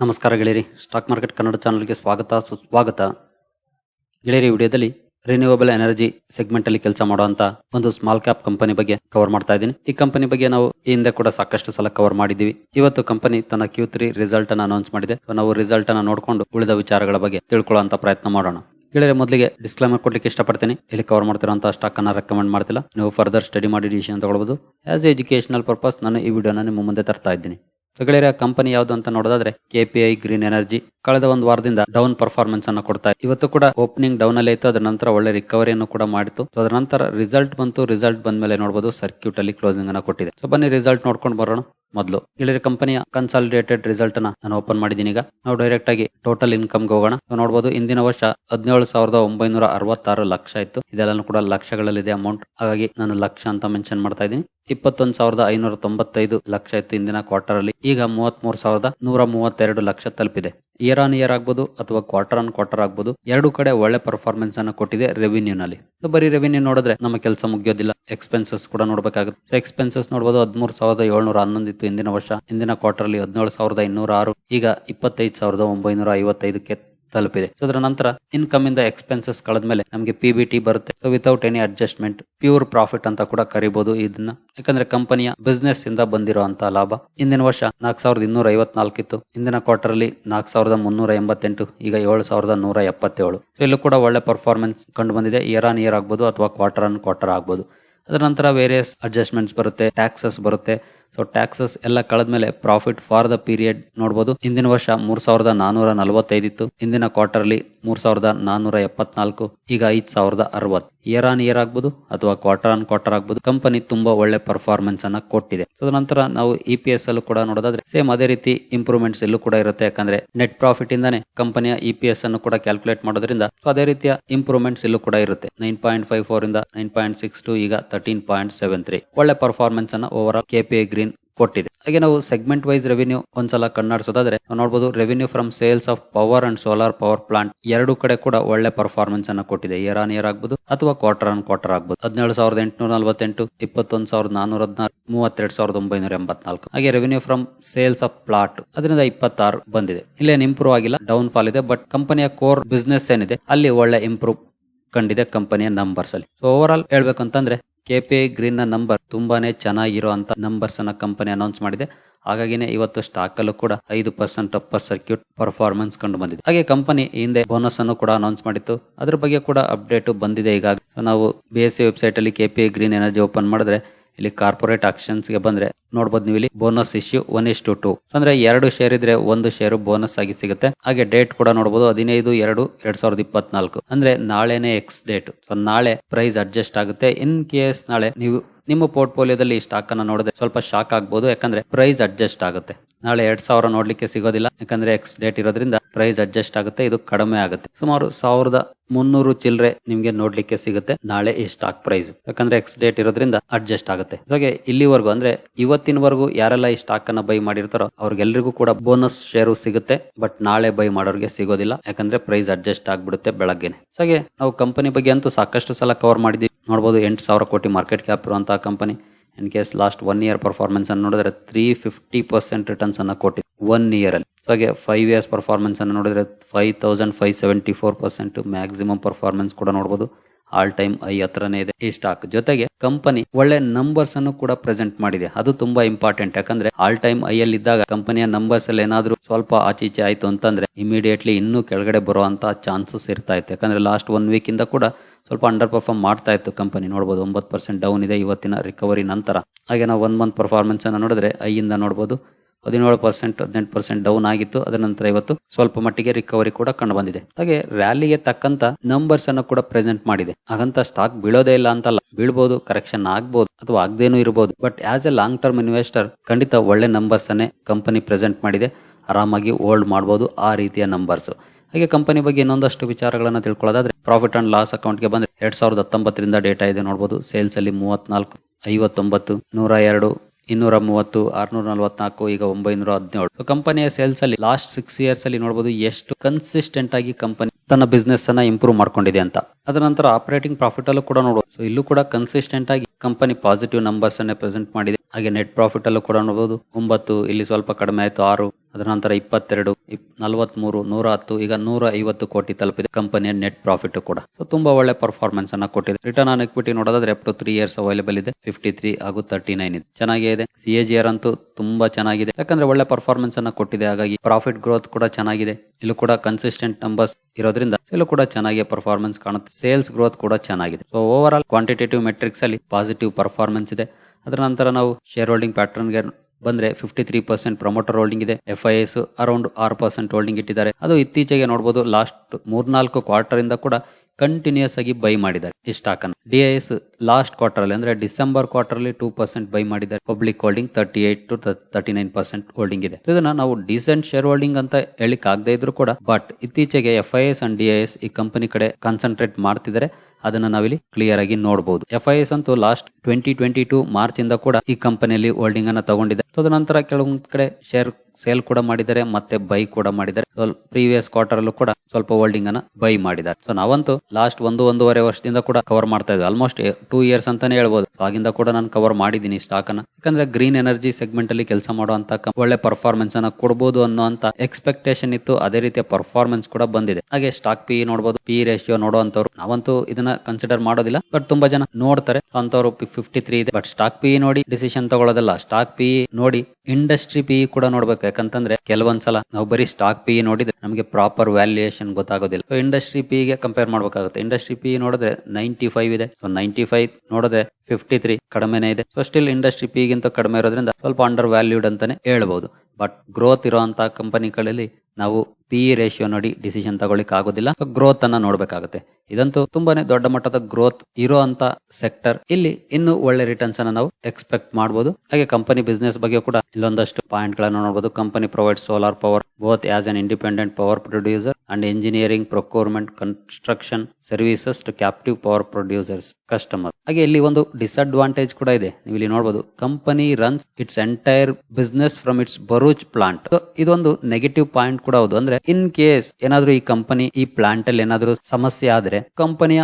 ನಮಸ್ಕಾರ ಗೆಳೆಯರಿ. Stock market Kannada ಚಾನಲ್ಗೆ ಸ್ವಾಗತ, ಸುಸ್ವಾಗತ. ಗೆಳೆಯರಿ ವಿಡಿಯೋದಲ್ಲಿ ರಿನ್ಯೂವಬಲ್ ಎನರ್ಜಿ ಸೆಗ್ಮೆಂಟ್ ಅಲ್ಲಿ ಕೆಲಸ ಮಾಡುವಂತ ಒಂದು ಸ್ಮಾಲ್ ಕ್ಯಾಪ್ ಕಂಪನಿ ಬಗ್ಗೆ ಕವರ್ ಮಾಡ್ತಾ ಇದ್ದೀನಿ. ಈ ಕಂಪನಿ ಬಗ್ಗೆ ನಾವು ಹಿಂದೆ ಕೂಡ ಸಾಕಷ್ಟು ಸಲ ಕವರ್ ಮಾಡಿದ್ದೀವಿ. ಇವತ್ತು ಕಂಪನಿ ತನ್ನ ಕ್ಯೂ ತ್ರೀ ರಿಸಲ್ಟ್ ಅನ್ನು ಅನೌನ್ಸ್ ಮಾಡಿದೆ. ನಾವು ರಿಸಲ್ಟ್ ಅನ್ನು ನೋಡಿಕೊಂಡು ಉಳಿದ ವಿಚಾರಗಳ ಬಗ್ಗೆ ತಿಳ್ಕೊಳ್ಳುವಂತ ಪ್ರಯತ್ನ ಮಾಡೋಣ. ಗೆಳೆಯರೆ, ಮೊದಲಿಗೆ ಡಿಸ್ಕ್ಲೈಮರ್ ಕೊಡ್ಲಿಕ್ಕೆ ಇಷ್ಟಪಡ್ತೀನಿ. ಇಲ್ಲಿ ಕವರ್ ಮಾಡ್ತಿರುವಂತಹ ಸ್ಟಾಕ್ ಅನ್ನ ರೆಕಮೆಂಡ್ ಮಾಡ್ತಿಲ್ಲ. ನೀವು ಫರ್ದರ್ ಸ್ಟಡಿ ಮಾಡಿ ಡಿಸಿಷನ್ ತಗೊಳ್ಬಹುದು ಆಸ್ ಎಜುಕೇಶನಲ್ ಪರ್ಪಸ್ ನಾನು ಈ ವಿಡಿಯೋನ ನಿಮ್ಮ ಮುಂದೆ ತರ್ತಾ ಇದ್ದೀನಿ. ಸೊ ಕಂಪನಿ ಯಾವುದು ಅಂತ ನೋಡೋದಾದ್ರೆ ಕೆಪಿಐ ಗ್ರೀನ್ ಎನರ್ಜಿ ಕಳೆದ ಒಂದು ವಾರದಿಂದ ಡೌನ್ ಪರ್ಫಾರ್ಮೆನ್ಸ್ ಅನ್ನ ಕೊಡ್ತಾ ಇವತ್ತು ಕೂಡ ಓಪನಿಂಗ್ ಡೌನ್ ಅಲ್ಲಿ ಇತ್ತು. ಅದರ ನಂತರ ಒಳ್ಳೆ ರಿಕವರಿಯನ್ನು ಕೂಡ ಮಾಡಿತ್ತು. ಅದರ ನಂತರ ರಿಸಲ್ಟ್ ಬಂತು. ರಿಸಲ್ಟ್ ಬಂದ ಮೇಲೆ ನೋಡಬಹುದು ಸರ್ಕ್ಯೂಟ್ ಅಲ್ಲಿ ಕ್ಲೋಸಿಂಗ್ ಅನ್ನ ಕೊಟ್ಟಿದೆ. ಸೊ ಬನ್ನಿ ರಿಸಲ್ಟ್ ನೋಡ್ಕೊಂಡು ಬರೋಣ. ಮೊದಲು. ಗೆಳೆಯರ ಕಂಪನಿಯ ಕನ್ಸಾಲಿಡೇಟೆಡ್ ರಿಸಲ್ಟ್ನ ನಾನು ಓಪನ್ ಮಾಡಿದ್ದೀನಿ ಈಗ. ನಾವು ಡೈರೆಕ್ಟ್ ಆಗಿ ಟೋಟಲ್ ಇನ್ಕಮ್ ಹೋಗೋಣ. ನೋಡಬಹುದು ಇಂದಿನ ವರ್ಷ ಹದಿನೇಳು ಸಾವಿರದ ಒಂಬೈನೂರ ಅರವತ್ತಾರು ಲಕ್ಷ ಇತ್ತು. ಇದೆಲ್ಲ ಕೂಡ ಲಕ್ಷಗಳಲ್ಲಿದೆ ಅಮೌಂಟ್ ಹಾಗಾಗಿ ನಾನು ಲಕ್ಷ ಅಂತ ಮೆನ್ಷನ್ ಮಾಡ್ತಾ ಇದ್ದೀನಿ. ಇಪ್ಪತ್ತೊಂದು ಸಾವಿರದ ಐನೂರ ತೊಂಬತ್ತೈದು ಲಕ್ಷ ಇತ್ತು ಇಂದಿನ ಕ್ವಾರ್ಟರ್ ಅಲ್ಲಿ. ಈಗ ಮೂವತ್ತ್ ಮೂರು ಸಾವಿರದ ನೂರ ಮೂವತ್ತೆರಡು ಲಕ್ಷ ತಲುಪಿದೆ. ಇಯರ್ ಆನ್ ಇಯರ್ ಆಗ್ಬೋದು ಅಥವಾ ಕ್ವಾರ್ಟರ್ ಆನ್ ಕ್ವಾರ್ಟರ್ ಆಗ್ಬೋದು. ಎರಡು ಕಡೆ ಒಳ್ಳೆ ಪರ್ಫಾರ್ಮೆನ್ಸ್ ಅನ್ನು ಕೊಟ್ಟಿದೆ ರೆವಿನ್ಯೂ ನಲ್ಲಿ. ಬರೀ ರೆವಿನ್ಯೂ ನೋಡಿದ್ರೆ ನಮ್ಮ ಕೆಲಸ ಮುಗಿಯೋದಿಲ್ಲ. ಎಕ್ಸ್ಪೆನ್ಸಸ್ ಕೂಡ ನೋಡಬೇಕಾಗುತ್ತೆ. ಎಕ್ಸ್ಪೆನ್ಸಸ್ ನೋಡಬಹುದು ಹದಿಮೂರು ಸಾವಿರದ ಏಳ್ನೂರ ಹನ್ನೊಂದು ಇತ್ತು ಇಂದಿನ ವರ್ಷ ಇಂದಿನ ಕ್ವಾರ್ಟರ್ ಅಲ್ಲಿ ಹದಿನೇಳು ಸಾವಿರದ ಇನ್ನೂರ ಆರು ಈಗ ಇಪ್ಪತ್ತೈದು ಸಾವಿರದ ಒಂಬೈನೂರ ಐವತ್ತೈದಕ್ಕೆ ತಲುಪಿದೆ. ಸೊ ಅದರ ನಂತರ ಇನ್ಕಮ್ ಇಂದ ಎಕ್ಸ್ಪೆನ್ಸಸ್ ಕಳೆದ್ಮೇಲೆ ನಮಗೆ ಪಿ ಬಿ ಟಿ ಬರುತ್ತೆ. So without any adjustment pure profit ಅಂತ ಕೂಡ ಕರಿಬಹುದು ಇದನ್ನ. ಯಾಕಂದ್ರೆ ಕಂಪನಿಯ ಬಿಸ್ನೆಸ್ ಇಂದ ಬಂದಿರುವಂತ ಲಾಭ. ಇಂದಿನ ವರ್ಷ ನಾಲ್ಕು ಸಾವಿರದ ಇನ್ನೂರ ಐವತ್ನಾಲ್ಕು ಇತ್ತು ಇಂದಿನ ಕ್ವಾರ್ಟರ್ ಅಲ್ಲಿ ನಾಲ್ಕು ಸಾವಿರದ ಮುನ್ನೂರ ಎಂಬತ್ತೆಂಟು, ಈಗ ಏಳು ಸಾವಿರದ ನೂರ ಎಪ್ಪತ್ತೇಳು. ಸೊ ಇಲ್ಲೂ ಕೂಡ ಒಳ್ಳೆ ಪರ್ಫಾರ್ಮೆನ್ಸ್ ಕಂಡು ಬಂದಿದೆ ಇಯರ್ ಆನ್ ಇಯರ್ ಆಗ್ಬೋದು ಅಥವಾ ಕ್ವಾರ್ಟರ್ ಆನ್ ಕ್ವಾರ್ಟರ್ ಆಗ್ಬೋದು. ಅದರ ನಂತರ ವೇರಿಯಸ್ ಅಡ್ಜಸ್ಟ್ಮೆಂಟ್ಸ್ ಬರುತ್ತೆ ಟ್ಯಾಕ್ಸಸ್ ಬರುತ್ತೆ. ಸೊ ಟ್ಯಾಕ್ಸಸ್ ಎಲ್ಲ ಕಳೆದ್ಮೇಲೆ ಪ್ರಾಫಿಟ್ ಫಾರ್ ದ ಪೀರಿಯಡ್ ನೋಡಬಹುದು ಹಿಂದಿನ ವರ್ಷ ಮೂರ್ ಸಾವಿರದ ನಾನೂರ ನಲವತ್ತೈದಿತ್ತು ಹಿಂದಿನ ಕ್ವಾರ್ಟರ್ಲಿ ಮೂರ್ ಸಾವಿರದ ನಾನೂರ ಎಪ್ಪತ್ನಾಲ್ಕು, ಈಗ ಐದ್ ಸಾವಿರದ ಅರವತ್ತು. ಇಯರ್ ಆನ್ ಇಯರ್ ಆಗ್ಬೋದು ಅಥವಾ ಕ್ವಾರ್ಟರ್ ಆನ್ ಕ್ವಾರ್ಟರ್ ಆಗ್ಬೋದು. ಕಂಪನಿ ತುಂಬಾ ಒಳ್ಳೆ ಪರ್ಫಾರ್ಮೆನ್ಸ್ ಅನ್ನ ಕೊಟ್ಟಿದೆ. ತದನಂತರ ನಂತರ ನಾವು ಇ ಪಿ ಎಸ್ ಅಲ್ಲೂ ಕೂಡ ನೋಡೋದಾದ್ರೆ, ಸೇಮ್ ಅದೇ ರೀತಿ ಇಂಪ್ರೂವ್ಮೆಂಟ್ಸ್ ಎಲ್ಲೂ ಕೂಡ ಇರುತ್ತೆ. ಯಾಕಂದ್ರೆ ನೆಟ್ ಪ್ರಾಫಿಟ್ ಇಂದಾನೆ ಕಂಪನಿಯ ಇ ಪಿ ಎಸ್ ಅನ್ನು ಕೂಡ ಕ್ಯಾಲ್ಕುಲೇಟ್ ಮಾಡೋದ್ರಿಂದ ಸೊ ಅದೇ ರೀತಿಯ ಇಂಪ್ರೂವ್ಮೆಂಟ್ಸ್ ಎಲ್ಲೂ ಕೂಡ ಇರುತ್ತೆ. ನೈನ್ ಪಾಯಿಂಟ್ ಫೈವ್ ಫೋರ್ ಇಂದ ನೈನ್ ಪಾಯಿಂಟ್ ಸಿಕ್ಸ್ ಟು ಈಗ ತರ್ಟೀನ್ ಪಾಯಿಂಟ್ ಸೆವೆನ್ ತ್ರೀ. ಒಳ್ಳೆ ಪರ್ಫಾರ್ಮೆನ್ಸ್ ಅನ್ನ ಓವರ್ ಆಲ್ ಕೆಪಿಐ ಗ್ರೀನ್ ಕೊಟ್ಟಿದೆ. ಹಾಗೆ ನಾವು ಸೆಗ್ಮೆಂಟ್ ವೈಸ್ ರೆವಿನ್ಯೂ ಒಂದ್ಸಲ ಕಣ್ಣಾಡಿಸೋದಾದ್ರೆ, ನಾವು ನೋಡಬಹುದು revenue from sales of power and solar power plant ಎರಡು ಕಡೆ ಕೂಡ ಒಳ್ಳೆ ಪರ್ಫಾರ್ಮೆನ್ಸ್ ಅನ್ನ ಕೊಟ್ಟಿದೆ. ಇಯರ್ ಆನ್ ಇಯರ್ ಆಗ್ಬೋದು ಅಥವಾ ಕ್ವಾರ್ಟರ್ ಆನ್ ಕ್ವಾರ್ಟರ್ ಆಗ್ಬೋದು. ಹದಿನೇಳು ಸಾವಿರದ ಎಂಟುನೂರ ನಲವತ್ತೆಂಟು, ಇಪ್ಪತ್ತೊಂದು ಸಾವಿರದ ನಾನೂರ ಹದಿನಾರು, ಮೂವತ್ತೆರಡು ಸಾವಿರದ ಒಂಬೈನೂರ ಎಂಬತ್ನಾಲ್ಕು. ಹಾಗೆ revenue from sales of plot ಅದರಿಂದ ಇಪ್ಪತ್ತಾರು ಬಂದಿದೆ. ಇಲ್ಲೇನು ಇಂಪ್ರೂವ್ ಆಗಿಲ್ಲ ಡೌನ್ ಫಾಲ್ ಇದೆ ಬಟ್ ಕಂಪನಿಯ ಕೋರ್ ಬಿಸ್ನೆಸ್ ಏನಿದೆ, ಅಲ್ಲಿ ಒಳ್ಳೆ ಇಂಪ್ರೂವ್ ಕಂಡಿದೆ ಕಂಪನಿಯ ನಂಬರ್ಸ್ ಅಲ್ಲಿ. ಓವರ್ ಆಲ್ ಹೇಳ್ಬೇಕಂತಂದ್ರೆ ಕೆಪಿಐ ಗ್ರೀನ್ನ ನಂಬರ್ ತುಂಬಾನೇ ಚೆನ್ನಾಗಿರೋ ಅಂತ ನಂಬರ್ಸ್ ಅನ್ನ ಕಂಪನಿ ಅನೌನ್ಸ್ ಮಾಡಿದೆ. ಹಾಗಾಗಿನೇ ಇವತ್ತು ಸ್ಟಾಕ್ ಅಲ್ಲೂ ಕೂಡ ಐದು ಪರ್ಸೆಂಟ್ ಅಪ್ಪರ್ ಸರ್ಕ್ಯೂಟ್ ಪರ್ಫಾರ್ಮೆನ್ಸ್ ಕಂಡು ಬಂದಿದೆ. ಹಾಗೆ ಕಂಪನಿ ಹಿಂದೆ ಬೋನಸ್ ಅನ್ನು ಕೂಡ ಅನೌನ್ಸ್ ಮಾಡಿತ್ತು. ಅದ್ರ ಬಗ್ಗೆ ಕೂಡ ಅಪ್ಡೇಟ್ ಬಂದಿದೆ ಈಗ ನಾವು ಬಿ ಎಸ್ ಸಿ ವೆಬ್ಸೈಟ್ ಅಲ್ಲಿ ಕೆಪಿ ಗ್ರೀನ್ ಎನರ್ಜಿ ಓಪನ್ ಮಾಡಿದ್ರೆ ಇಲ್ಲಿ ಕಾರ್ಪೊರೇಟ್ ಆಕ್ಷನ್ಸ್ಗೆ ಬಂದ್ರೆ ನೋಡಬಹುದು ನೀವು ಇಲ್ಲಿ bonus issue one is to ಅಂದ್ರೆ ಎರಡು ಶೇರ್ ಇದ್ರೆ ಒಂದು ಶೇರ್ ಬೋನಸ್ ಆಗಿ ಸಿಗುತ್ತೆ. ಹಾಗೆ ಡೇಟ್ ಕೂಡ ನೋಡಬಹುದು ಹದಿನೈದು, ಎರಡು, ಎರಡ್ ಸಾವಿರದ ಇಪ್ಪತ್ನಾಲ್ಕು. ಅಂದ್ರೆ ನಾಳೆನೆ ಎಕ್ಸ್ ಡೇಟ್ ನಾಳೆ ಪ್ರೈಸ್ ಅಡ್ಜಸ್ಟ್ ಆಗುತ್ತೆ. ಇನ್ ಕೇಸ್ ನಾಳೆ ನೀವು ನಿಮ್ಮ ಪೋರ್ಟ್ಫೋಲಿಯೋದಲ್ಲಿ ಸ್ಟಾಕ್ ಅನ್ನ ನೋಡಿದ್ರೆ ಸ್ವಲ್ಪ ಶಾಕ್ ಆಗ್ಬಹುದು ಯಾಕಂದ್ರೆ ಪ್ರೈಸ್ ಅಡ್ಜಸ್ಟ್ ಆಗುತ್ತೆ. ನಾಳೆ ಎರಡ್ ಸಾವಿರ ನೋಡ್ಲಿಕ್ಕೆ ಸಿಗೋದಿಲ್ಲ. ಯಾಕಂದ್ರೆ ಎಕ್ಸ್ ಡೇಟ್ ಇರೋದ್ರಿಂದ ಪ್ರೈಸ್ ಅಡ್ಜಸ್ಟ್ ಆಗುತ್ತೆ, ಇದು ಕಡಿಮೆ ಆಗುತ್ತೆ. ಸುಮಾರು ಸಾವಿರದ ಮುನ್ನೂರು ಚಿಲ್ಲರೆ ನಿಮ್ಗೆ ನೋಡ್ಲಿಕ್ಕೆ ಸಿಗುತ್ತೆ ನಾಳೆ ಈ ಸ್ಟಾಕ್ ಪ್ರೈಸ್ ಯಾಕಂದ್ರೆ ಎಕ್ಸ್ ಡೇಟ್ ಇರೋದ್ರಿಂದ ಅಡ್ಜಸ್ಟ್ ಆಗುತ್ತೆ. ಹಾಗೆ ಇಲ್ಲಿವರೆಗೂ ಅಂದ್ರೆ ಇವತ್ತಿನವರೆಗೂ ಯಾರೆಲ್ಲ ಈ ಸ್ಟಾಕ್ ಅನ್ನ ಬೈ ಮಾಡಿರ್ತಾರೋ ಅವ್ರಿಗೆಲ್ರಿಗೂ ಕೂಡ ಬೋನಸ್ ಶೇರು ಸಿಗುತ್ತೆ ಬಟ್ ನಾಳೆ ಬೈ ಮಾಡೋರಿಗೆ ಸಿಗೋದಿಲ್ಲ. ಯಾಕಂದ್ರೆ ಪ್ರೈಸ್ ಅಡ್ಜಸ್ಟ್ ಆಗ್ಬಿಡುತ್ತೆ ಬೆಳಗ್ಗೆನೆ. ಹಾಗೆ ನಾವು ಕಂಪನಿ ಬಗ್ಗೆ ಅಂತೂ ಸಾಕಷ್ಟು ಸಲ ಕವರ್ ಮಾಡಿದ್ವಿ ನೋಡಬಹುದು ಎಂಟು ಸಾವಿರ ಕೋಟಿ ಮಾರ್ಕೆಟ್ ಕ್ಯಾಪ್ ಇರುವಂತಹ company in case last one year performance ಅನ್ನು ನೋಡಿದ್ರೆ ತ್ರೀ ಫಿಫ್ಟಿ ಪರ್ಸೆಂಟ್ ರಿಟರ್ನ್ಸ್ ಅನ್ನು ಕೊಟ್ಟಿದೆ ಒನ್ ಇಯರ್ ಅಲ್ಲಿ. ಸೊ ಹಾಗೆ ಫೈವ್ ಇಯರ್ಸ್ ಪರ್ಫಾರ್ಮೆನ್ಸ್ ಅನ್ನು ನೋಡಿದ್ರೆ five thousand five seventy four percent maximum performance ಕೂಡ ನೋಡಬಹುದು ಆಲ್ ಟೈಮ್ ಐ ಹತ್ರನೇ ಇದೆ ಈ ಸ್ಟಾಕ್ ಜೊತೆಗೆ ಕಂಪನಿ ಒಳ್ಳೆ ನಂಬರ್ಸ್ ಅನ್ನು ಕೂಡ ಪ್ರೆಸೆಂಟ್ ಮಾಡಿದೆ. ಅದು ತುಂಬಾ ಇಂಪಾರ್ಟೆಂಟ್ ಯಾಕಂದ್ರೆ ಆಲ್ ಟೈಮ್ ಐ ಅಲ್ಲಿ ಇದ್ದಾಗ ಕಂಪನಿಯ ನಂಬರ್ಸ್ ಅಲ್ಲಿ ಏನಾದ್ರೂ ಸ್ವಲ್ಪ ಆಚೀಚೆ ಆಯ್ತು ಅಂತಂದ್ರೆ ಇಮಿಡಿಯೇಟ್ಲಿ ಇನ್ನೂ ಕೆಳಗಡೆ ಬರುವಂತ ಚಾನ್ಸಸ್ ಇರ್ತಾ ಇತ್ತು. ಯಾಕಂದ್ರೆ ಲಾಸ್ಟ್ ಒನ್ ವೀಕ್ ಇಂದ ಕೂಡ ಸ್ವಲ್ಪ ಅಂಡರ್ ಪರ್ಫಾರ್ಮ್ ಮಾಡ್ತಾ ಇತ್ತು ಕಂಪನಿ ನೋಡಬಹುದು ಒಂಬತ್ತು ಪರ್ಸೆಂಟ್ ಡೌನ್ ಇದೆ ಇವತ್ತಿನ ರಿಕವರಿ ನಂತರ. ಹಾಗೆ ನಾವು ಒನ್ ಮಂತ್ ಪರ್ಫಾರ್ಮೆನ್ಸ್ ಅನ್ನು ನೋಡಿದ್ರೆ ಐಯಿಂದ ನೋಡಬಹುದು ಹದಿನೇಳು ಪರ್ಸೆಂಟ್, ಹದಿನೆಂಟು ಪರ್ಸೆಂಟ್ ಡೌನ್ ಆಗಿತ್ತು. ಅದರ ನಂತರ ಇವತ್ತು ಸ್ವಲ್ಪ ಮಟ್ಟಿಗೆ ರಿಕವರಿ ಕೂಡ ಕಂಡು ಬಂದಿದೆ. ಹಾಗೆ ರ್ಯಾಲಿಗೆ ತಕ್ಕಂತ ನಂಬರ್ಸ್ ಅನ್ನು ಕೂಡ ಪ್ರೆಸೆಂಟ್ ಮಾಡಿದೆ. ಹಾಗಂತ ಸ್ಟಾಕ್ ಬೀಳೋದೇ ಇಲ್ಲ ಅಂತಲ್ಲ. ಬೀಳ್ಬೋದು ಕರೆಕ್ಷನ್ ಆಗ್ಬೋದು, ಅಥವಾ ಆಗದೇನೂ ಇರಬಹುದು but as a long term investor ಖಂಡಿತ ಒಳ್ಳೆ ನಂಬರ್ಸ್ ಅನ್ನೇ ಕಂಪನಿ ಪ್ರೆಸೆಂಟ್ ಮಾಡಿದೆ. ಆರಾಮಾಗಿ ಹೋಲ್ಡ್ ಮಾಡಬಹುದು ಆ ರೀತಿಯ ನಂಬರ್ಸ್ ಹಾಗೆ ಕಂಪನಿ ಬಗ್ಗೆ ಇನ್ನೊಂದಷ್ಟು ವಿಚಾರಗಳನ್ನ ತಿಳ್ಕೊಳ್ಳೋದಾದ್ರೆ ಪ್ರಾಫಿಟ್ ಅಂಡ್ ಲಾಸ್ ಅಕೌಂಟ್ಗೆ ಬಂದ್ರೆ ಎರಡ್ ಸಾವಿರದ ಹತ್ತೊಂಬತ್ತರಿಂದ ಡೇಟಾ ಇದೆ ನೋಡಬಹುದು ಸೇಲ್ಸ್ ಅಲ್ಲಿ ಮೂವತ್ನಾಲ್ಕು, ಐವತ್ತೊಂಬತ್ತು, ನೂರ ಎರಡು ಇನ್ನೂರ ಮೂವತ್ತು ಆರ್ನೂರ ನಲವತ್ನಾಲ್ಕು ಈಗ ಒಂಬೈನೂರ ಹದಿನೇಳು ಕಂಪನಿಯ ಸೇಲ್ಸ್ ಅಲ್ಲಿ ಲಾಸ್ಟ್ ಸಿಕ್ಸ್ ಇಯರ್ಸ್ ಅಲ್ಲಿ ನೋಡಬಹುದು ಎಷ್ಟು ಕನ್ಸಿಸ್ಟೆಂಟ್ ಆಗಿ ಕಂಪನಿ ತನ್ನ ಬಿಸ್ನೆಸ್ ಅನ್ನ ಇಂಪ್ರೂವ್ ಮಾಡ್ಕೊಂಡಿದೆ ಅಂತ. ಅದರ ನಂತರ ಆಪರೇಟಿಂಗ್ ಪ್ರಾಫಿಟ್ ಅಲ್ಲೂ ಕೂಡ ನೋಡಬಹುದು ಇಲ್ಲೂ ಕೂಡ ಕನ್ಸಿಸ್ಟೆಂಟ್ ಆಗಿ ಕಂಪನಿ ಪಾಸಿಟಿವ್ ನಂಬರ್ಸ್ ಅನ್ನ ಪ್ರೆಸೆಂಟ್ ಮಾಡಿದೆ. ಹಾಗೆ ನೆಟ್ ಪ್ರಾಫಿಟ್ ಅಲ್ಲೂ ಕೂಡ ನೋಡಬಹುದು ಒಂಬತ್ತು, ಇಲ್ಲಿ ಸ್ವಲ್ಪ ಕಡಿಮೆ ಆಯಿತು, ಆರು, ಅದರ ನಂತರ ಇಪ್ಪತ್ತೆರಡು ನಲವತ್ಮೂರು ನೂರ ಹತ್ತು ಈಗ ನೂರ ಐವತ್ತು ಕೋಟಿ ತಲುಪಿದೆ ಕಂಪನಿಯ ನೆಟ್ ಪ್ರಾಫಿಟ್ ಕೂಡ. ಸೊ ತುಂಬಾ ಒಳ್ಳೆ ಪರ್ಫಾರ್ಮೆನ್ಸ್ ಅನ್ನ ಕೊಟ್ಟಿದೆ. ರಿಟರ್ನ್ ಆನ್ ಎಕ್ವಿಟಿ ನೋಡೋದಾದ್ರೆ up to three years available ಇದೆ. ಫಿಫ್ಟಿ ತ್ರೀ ಹಾಗೂ ತರ್ಟಿ ನೈನ್ ಇದೆ. ಚೆನ್ನಾಗೇ ಇದೆ. ಸಿ ಎ ಜಿ ಆರ್ ಅಂತೂ ತುಂಬಾ ಚೆನ್ನಾಗಿದೆ. ಯಾಕಂದ್ರೆ ಒಳ್ಳೆ ಪರ್ಫಾರ್ಮೆನ್ಸ್ ಅನ್ನ ಕೊಟ್ಟಿದೆ. ಹಾಗಾಗಿ ಪ್ರಾಫಿಟ್ ಗ್ರೋತ್ ಕೂಡ ಚೆನ್ನಾಗಿದೆ. ಇಲ್ಲೂ ಕೂಡ ಕನ್ಸಿಸ್ಟೆಂಟ್ ನಂಬರ್ಸ್ ಇರೋದ್ರಿಂದ ಇಲ್ಲೂ ಕೂಡ ಚೆನ್ನಾಗಿ ಪರ್ಫಾರ್ಮೆನ್ಸ್ ಕಾಣುತ್ತೆ. ಸೇಲ್ಸ್ ಗ್ರೋತ್ ಕೂಡ ಚೆನ್ನಾಗಿದೆ. So overall quantitative metrics ಅಲ್ಲಿ ಪಾಸಿಟಿವ್ ಪರ್ಫಾರ್ಮೆನ್ಸ್ ಇದೆ. ಅದರ ನಂತರ ನಾವು ಶೇರ್ ಹೋಲ್ಡಿಂಗ್ ಪ್ಯಾಟರ್ನ್ಗೆ ಬಂದ್ರೆ fifty three percent promoter holding ಇದೆ ಎಫ್ ಐ ಎಸ್ ಅರೌಂಡ್ ಆರು ಪರ್ಸೆಂಟ್ ಹೋಲ್ಡಿಂಗ್ ಇಟ್ಟಿದ್ದಾರೆ. ಅದು ಇತ್ತೀಚೆಗೆ ನೋಡಬಹುದು ಲಾಸ್ಟ್ ಮೂರ್ನಾಲ್ಕು ಕ್ವಾರ್ಟರ್ ಇಂದ ಕೂಡ ಕಂಟಿನ್ಯೂಸ್ ಆಗಿ ಬೈ ಮಾಡಿದ್ದಾರೆ. ಈ ಸ್ಟಾಕ್ ಅನ್ನು. D I S last quarter ಅಲ್ಲಿ ಅಂದ್ರೆ ಡಿಸೆಂಬರ್ ಕ್ವಾರ್ಟರ್ ಅಲ್ಲಿ ಟೂ ಪರ್ಸೆಂಟ್ ಬೈ ಮಾಡಿದ್ದಾರೆ. Public holding thirty eight to thirty nine percent holding ಇದೆ ಇದನ್ನ ನಾವು ಡಿಸೆಂಟ್ ಶೇರ್ ಹೋಲ್ಡಿಂಗ್ ಅಂತ ಹೇಳಿಕ್ ಆಗದೆ ಇದ್ರು ಕೂಡ ಬಟ್ ಇತ್ತೀಚೆಗೆ F I S and D I S ಈ ಕಂಪನಿ ಕಡೆ ಕಾನ್ಸಂಟ್ರೇಟ್ ಮಾಡ್ತಿದ್ದಾರೆ. ಅದನ್ನ ನಾವಿಲ್ಲಿ ಕ್ಲಿಯರ್ ಆಗಿ ನೋಡಬಹುದು ಎಫ್ ಐ ಎಸ್ ಅಂತೂ last twenty twenty two March ಇಂದ ಕೂಡ ಈ ಕಂಪನಿಯಲ್ಲಿ ಹೋಲ್ಡಿಂಗ್ ಅನ್ನ ತಗೊಂಡಿದೆ. ತದನಂತರ ಕೆಲವೊಂದ್ ಕಡೆ ಶೇರ್ ಸೇಲ್ ಕೂಡ ಮಾಡಿದ್ದಾರೆ, ಮತ್ತೆ ಬೈ ಕೂಡ ಮಾಡಿದ್ದಾರೆ. ಪ್ರೀವಿಯಸ್ ಕ್ವಾರ್ಟರ್ ಅಲ್ಲೂ ಕೂಡ ಸ್ವಲ್ಪ ಹೋಲ್ಡಿಂಗ್ ಅನ್ನ ಬೈ ಮಾಡಿದ್ದಾರೆ. ಸೊ ನಾವಂತೂ ಲಾಸ್ಟ್ ಒಂದು, ಒಂದೂವರೆ ವರ್ಷದಿಂದ ಕೂಡ ಕವರ್ ಮಾಡ್ತಾ ಇದ್ವಿ. ಆಲ್ಮೋಸ್ಟ್ ಟೂ ಇಯರ್ಸ್ ಅಂತಾನೆ ಹೇಳ್ಬೋದು. ಆಗಿಂದ ಕೂಡ ನಾನು ಕವರ್ ಮಾಡಿದ್ದೀನಿ ಸ್ಟಾಕ್ ಅನ್ನ. ಯಾಕಂದ್ರೆ ಗ್ರೀನ್ ಎನರ್ಜಿ ಸೆಗ್ಮೆಂಟ್ ಅಲ್ಲಿ ಕೆಲಸ ಮಾಡುವಂತ ಒಳ್ಳೆ ಪರ್ಫಾರ್ಮೆನ್ಸ್ ಅನ್ನ ಕೊಡಬಹುದು ಅನ್ನೋಂತ ಎಕ್ಸ್ಪೆಕ್ಟೇಷನ್ ಇತ್ತು. ಅದೇ ರೀತಿಯ ಪರ್ಫಾರ್ಮೆನ್ಸ್ ಕೂಡ ಬಂದಿದೆ. ಹಾಗೆ ಸ್ಟಾಕ್ ಪಿ ನೋಡಬಹುದು ಪಿ ರೇಷಿಯೋ ನೋಡುವಂತವ್ರು ನಾವಂತೂ ಇದನ್ನ ಕನ್ಸಿಡರ್ ಮಾಡೋದಿಲ್ಲ. ಬಟ್ ತುಂಬಾ ಜನ ನೋಡ್ತಾರೆ. ಅಂತವ್ರು ಫಿಫ್ಟಿ ತ್ರೀ ಇದೆ. ಬಟ್ ಸ್ಟಾಕ್ ಪಿ ನೋಡಿ ಡಿಸಿಷನ್ ತಗೊಳ್ಳೋದಿಲ್ಲ ಸ್ಟಾಕ್ ಪಿ ನೋಡಿ ಇಂಡಸ್ಟ್ರಿ ಪಿ ಕೂಡ ನೋಡ್ಬೇಕು. ಯಾಕಂತಂದ್ರೆ ಕೆಲವೊಂದ್ಸಲ ನಾವು ಬರೀ ಸ್ಟಾಕ್ ಪಿ ನೋಡಿದ್ರೆ ನಮಗೆ ಪ್ರಾಪರ್ ವ್ಯಾಲ್ಯೂಯೇಷನ್ ಗೊತ್ತಾಗೋದಿಲ್ಲ. ಸೊ ಇಂಡಸ್ಟ್ರಿ ಪಿ ಗೆ ಕಂಪೇರ್ ಮಾಡ್ಬೇಕಾಗುತ್ತೆ. ಇಂಡಸ್ಟ್ರಿ ಪಿ ನೋಡಿದ್ರೆ ನೈಂಟಿ ಫೈವ್ ಇದೆ. ಸೊ ನೈಂಟಿ ಫೈವ್ ನೋಡಿದ್ರೆ ಫಿಫ್ಟಿ ತ್ರೀ ಕಡಿಮೆನೇ ಇದೆ. ಸೊ ಸ್ಟಿಲ್ ಇಂಡಸ್ಟ್ರಿ ಪಿ ಗಿಂತ ಕಡಿಮೆ ಇರೋದ್ರಿಂದ ಸ್ವಲ್ಪ ಅಂಡರ್ ವ್ಯಾಲ್ಯೂಡ್ ಅಂತಾನೆ ಹೇಳ್ಬಹುದು ಬಟ್ ಗ್ರೋತ್ ಇರುವಂತ ಕಂಪನಿಗಳಲ್ಲಿ ನಾವು ಪಿ ರೇಷಿಯೋ ನೋಡಿ ಡಿಸಿಷನ್ ತಗೊಳ್ಳಿಕ್ ಆಗೋದಿಲ್ಲ ಗ್ರೋತ್ ಅನ್ನ ನೋಡ್ಬೇಕಾಗುತ್ತೆ. ಇದಂತೂ ತುಂಬಾನೇ ದೊಡ್ಡ ಮಟ್ಟದ ಗ್ರೋತ್ ಇರೋ ಅಂತ ಸೆಕ್ಟರ್ ಇಲ್ಲಿ ಇನ್ನು ಒಳ್ಳೆ ರಿಟರ್ನ್ಸ್ ಅನ್ನ ನಾವು ಎಕ್ಸ್ಪೆಕ್ಟ್ ಮಾಡಬಹುದು ಹಾಗೆ ಕಂಪನಿ ಬಿಸ್ನೆಸ್ ಬಗ್ಗೆ ಕೂಡ ಇಲ್ಲೊಂದಷ್ಟು ಪಾಯಿಂಟ್ ಗಳನ್ನ ನೋಡಬಹುದು company provide solar power both as an independent power producer and engineering, procurement, construction services to captive power producers, customers. ಹಾಗೆ ಇಲ್ಲಿ ಒಂದು ಡಿಸ್ಅಡ್ವಾಂಟೇಜ್ ಕೂಡ ಇದೆ. ನೀವು ಇಲ್ಲಿ ನೋಡಬಹುದು company runs its entire business from its Bharuch plant ಇದೊಂದು ನೆಗೆಟಿವ್ ಪಾಯಿಂಟ್ ಕೂಡ ಹೌದು. ಅಂದ್ರೆ ಇನ್ ಕೇಸ್ ಏನಾದ್ರೂ ಈ ಕಂಪನಿ ಈ ಪ್ಲಾಂಟ್ ಅಲ್ಲಿ ಏನಾದ್ರೂ ಸಮಸ್ಯೆ ಆದ್ರೆ ಕಂಪನಿಯ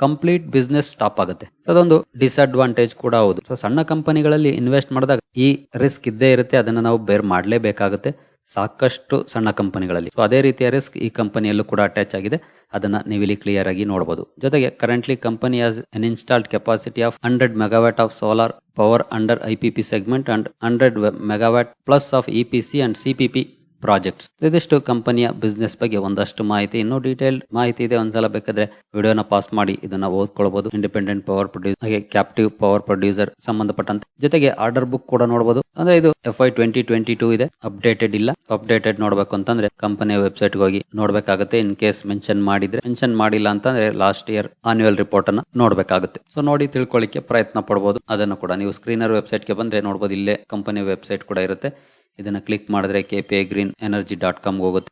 ಕಂಪ್ಲೀಟ್ ಬಿಸ್ನೆಸ್ ಸ್ಟಾಪ್ ಆಗುತ್ತೆ. ಅದೊಂದು ಡಿಸ್ಅಡ್ವಾಂಟೇಜ್ ಕೂಡ ಹೌದು. ಸೊ ಸಣ್ಣ ಕಂಪನಿಗಳಲ್ಲಿ ಇನ್ವೆಸ್ಟ್ ಮಾಡಿದಾಗ ಈ ರಿಸ್ಕ್ ಇದ್ದೇ ಇರುತ್ತೆ. ಅದನ್ನ ನಾವು ಬೇರ್ ಮಾಡಲೇಬೇಕಾಗುತ್ತೆ. ಸಾಕಷ್ಟು ಸಣ್ಣ ಕಂಪನಿಗಳಲ್ಲಿ. ಸೊ ಅದೇ ರೀತಿಯ ರಿಸ್ಕ್ ಈ ಕಂಪನಿಯಲ್ಲೂ ಕೂಡ ಅಟ್ಯಾಚ್ ಆಗಿದೆ. ಅದನ್ನ ನೀವಿಲ್ಲಿ ಕ್ಲಿಯರ್ ಆಗಿ ನೋಡಬಹುದು ಜೊತೆಗೆ currently company has an installed capacity of hundred megawatt of solar power under IPP segment and hundred megawatt plus of EPC and CPP projects. ಇದಿಷ್ಟು ಕಂಪನಿಯ ಬಿಸ್ನೆಸ್ ಬಗ್ಗೆ ಒಂದಷ್ಟು ಮಾಹಿತಿ, ಇನ್ನೂ ಡೀಟೇಲ್ ಮಾಹಿತಿ ಇದೆ. ಒಂದ್ಸಲ ಬೇಕಾದ್ರೆ ವಿಡಿಯೋನ ಪಾಸ್ ಮಾಡಿ, ಇದನ್ನ ಓದ್ಕೊಳ್ಬಹುದು ಇಂಡಿಪೆಂಡೆಂಟ್ ಪವರ್ ಪ್ರೊಡ್ಯೂಸ್ ಹಾಗೆ ಕ್ಯಾಪ್ಟಿವ್ ಪವರ್ ಪ್ರೊಡ್ಯೂಸರ್ ಸಂಬಂಧಪಟ್ಟಂತೆ. ಜೊತೆಗೆ ಆರ್ಡರ್ ಬುಕ್ ಕೂಡ ನೋಡಬಹುದು ಅಂದ್ರೆ ಇದು F I twenty twenty two ಇದೆ. ಅಪ್ಡೇಟೆಡ್ ಇಲ್ಲ. ಅಪ್ಡೇಟೆಡ್ ನೋಡ್ಬೇಕು ಅಂತಂದ್ರೆ ಕಂಪನಿಯ ವೆಬ್ಸೈಟ್ ಹೋಗಿ ನೋಡ್ಬೇಕಾಗುತ್ತೆ. ಇನ್ ಕೇಸ್ ಮೆನ್ಷನ್ ಮಾಡಿದ್ರೆ, ಮೆನ್ಷನ್ ಮಾಡಿಲ್ಲ ಅಂತಂದ್ರೆ ಲಾಸ್ಟ್ ಇಯರ್ ಆನ್ಯುವಲ್ ರಿಪೋರ್ಟ್ ಅನ್ನ ನೋಡ್ಬೇಕಾಗುತ್ತೆ. ಸೊ ನೋಡಿ ತಿಳ್ಕೊಳ್ಳಿಕ್ಕೆ ಪ್ರಯತ್ನ ಪಡಬಹುದು ಅದನ್ನು ಕೂಡ ನೀವು ಸ್ಕ್ರೀನರ್ ವೆಬ್ಸೈಟ್ಗೆ ಬಂದ್ರೆ ನೋಡಬಹುದು ಇಲ್ಲೇ ಕಂಪನಿ ವೆಬ್ಸೈಟ್ ಕೂಡ ಇರುತ್ತೆ. ಇದನ್ನ ಕ್ಲಿಕ್ ಮಾಡಿದ್ರೆ K P I green energy dot ಕಾಮ್ಗೆ ಹೋಗುತ್ತೆ.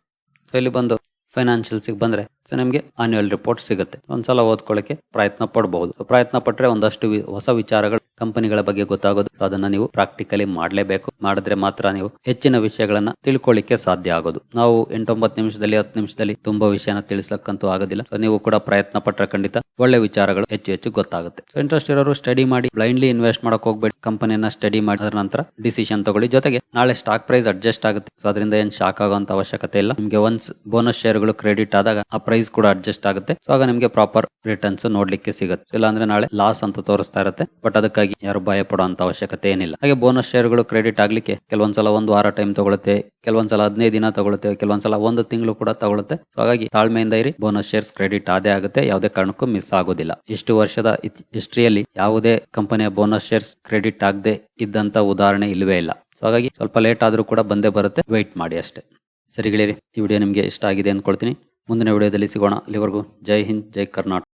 ಸೊ ಇಲ್ಲಿ ಬಂದು ಫೈನಾನ್ಷಿಯಲ್ಸಿಗೆ ಬಂದ್ರೆ ಸೊ ನಿಮಗೆ ಆನ್ಯುವಲ್ ರಿಪೋರ್ಟ್ ಸಿಗುತ್ತೆ. ಒಂದ್ಸಲ ಓದ್ಕೊಳ್ಳೋಕೆ ಪ್ರಯತ್ನ ಪಡಬಹುದು ಪ್ರಯತ್ನ ಪಟ್ಟರೆ ಒಂದಷ್ಟು ಹೊಸ ವಿಚಾರಗಳು ಕಂಪನಿಗಳ ಬಗ್ಗೆ ಗೊತ್ತಾಗೋದು, ಅದನ್ನ ನೀವು ಪ್ರಾಕ್ಟಿಕಲಿ ಮಾಡಲೇಬೇಕು. ಮಾಡಿದ್ರೆ ಮಾತ್ರ ನೀವು ಹೆಚ್ಚಿನ ವಿಷಯಗಳನ್ನ ತಿಳ್ಕೊಳ್ಳಿಕ್ಕೆ ಸಾಧ್ಯ ಆಗೋದು. ನಾವು ಎಂಟೊಂಬತ್ತು ನಿಮಿಷದಲ್ಲಿ, ಹತ್ತು ನಿಮಿಷದಲ್ಲಿ ತುಂಬಾ ವಿಷಯನ ತಿಳಿಸ್ಲಕ್ಕಂತೂ ಆಗೋದಿಲ್ಲ. ನೀವು ಕೂಡ ಪ್ರಯತ್ನ ಪಟ್ಟರೆ ಖಂಡಿತ ಒಳ್ಳೆ ವಿಚಾರಗಳು ಹೆಚ್ಚು ಹೆಚ್ಚು ಗೊತ್ತಾಗುತ್ತೆ. ಇಂಟ್ರೆಸ್ಟ್ ಇರೋರು ಸ್ಟಡಿ ಮಾಡಿ ಬ್ಲೈಂಡ್ಲಿ ಇನ್ವೆಸ್ಟ್ ಮಾಡಕ್ ಹೋಗ್ಬೇಡಿ. ಕಂಪನಿಯನ್ನ ಸ್ಟಡಿ ಮಾಡಿದ ನಂತರ ಡಿಸಿಷನ್ ತಗೊಳ್ಳಿ. ಜೊತೆಗೆ ನಾಳೆ ಸ್ಟಾಕ್ ಪ್ರೈಸ್ ಅಡ್ಜಸ್ಟ್ ಆಗುತ್ತೆ. ಅದರಿಂದ ಏನ್ ಶಾಕ್ ಆಗುವಂತ ಅವಶ್ಯಕತೆ ಇಲ್ಲ. ನಿಮಗೆ ಒನ್ಸ್ ಬೋನಸ್ ಶೇರ್ಗಳು ಕ್ರೆಡಿಟ್ ಆದಾಗ ಆ ಪ್ರೈಸ್ ಕೂಡ ಅಡ್ಜಸ್ಟ್ ಆಗುತ್ತೆ. ಸೊ ಆಗ ನಿಮಗೆ ಪ್ರಾಪರ್ ರಿಟರ್ನ್ಸ್ ನೋಡ್ಲಿಕ್ಕೆ ಸಿಗುತ್ತೆ. ಇಲ್ಲ ಅಂದ್ರೆ ನಾಳೆ ಲಾಸ್ ಅಂತ ತೋರಿಸ್ತಾ ಇರುತ್ತೆ. ಬಟ್ ಅದಕ್ಕಾಗಿ ಯಾರು ಭಯ ಪಡುವಂತ ಅವಶ್ಯಕತೆ ಏನಿಲ್ಲ. ಹಾಗೆ ಬೋನಸ್ ಶೇರ್ಗಳು ಕ್ರೆಡಿಟ್ ಆಗ್ಲಿಕ್ಕೆ ಕೆಲವೊಂದ್ಸಲ ಒಂದು ವಾರ ಟೈಮ್ ತಗೊಳುತ್ತೆ, ಕೆಲವೊಂದ್ಸಲ ಹದಿನೈದು ದಿನ ತಗೊಳುತ್ತೆ, ಕೆಲವೊಂದ್ಸಲ ಒಂದು ತಿಂಗಳು ಕೂಡ ತಗೊಳುತ್ತೆ. ಹಾಗಾಗಿ ತಾಳ್ಮೆಯಿಂದ ಇರಿ ಬೋನಸ್ ಶೇರ್ಸ್ ಕ್ರೆಡಿಟ್ ಆದೇ ಆಗುತ್ತೆ, ಯಾವುದೇ ಕಾರಣಕ್ಕೂ ಮಿಸ್ ಆಗೋದಿಲ್ಲ. ಇಷ್ಟು ವರ್ಷದ ಹಿಸ್ಟ್ರಿಯಲ್ಲಿ ಯಾವುದೇ ಕಂಪನಿಯ ಬೋನಸ್ ಶೇರ್ಸ್ ಕ್ರೆಡಿಟ್ ಆಗದೆ ಇದ್ದಂತ ಉದಾಹರಣೆ ಇಲ್ಲವೇ ಇಲ್ಲ. ಸೊ ಹಾಗಾಗಿ ಸ್ವಲ್ಪ ಲೇಟ್ ಆದ್ರೂ ಕೂಡ ಬಂದೇ ಬರುತ್ತೆ ವೆಯ್ಟ್ ಮಾಡಿ ಅಷ್ಟೇ. ಸರಿಗಳಿರಿ ಈ ವಿಡಿಯೋ ನಿಮಗೆ ಇಷ್ಟ ಆಗಿದೆ ಅಂದ್ಕೊಳ್ತೀನಿ. ಮುಂದಿನ ವಿಡಿಯೋದಲ್ಲಿ ಸಿಗೋಣ. ಅಲ್ಲಿವರೆಗೂ ಜೈ ಹಿಂದ್, ಜೈ ಕರ್ನಾಟಕ.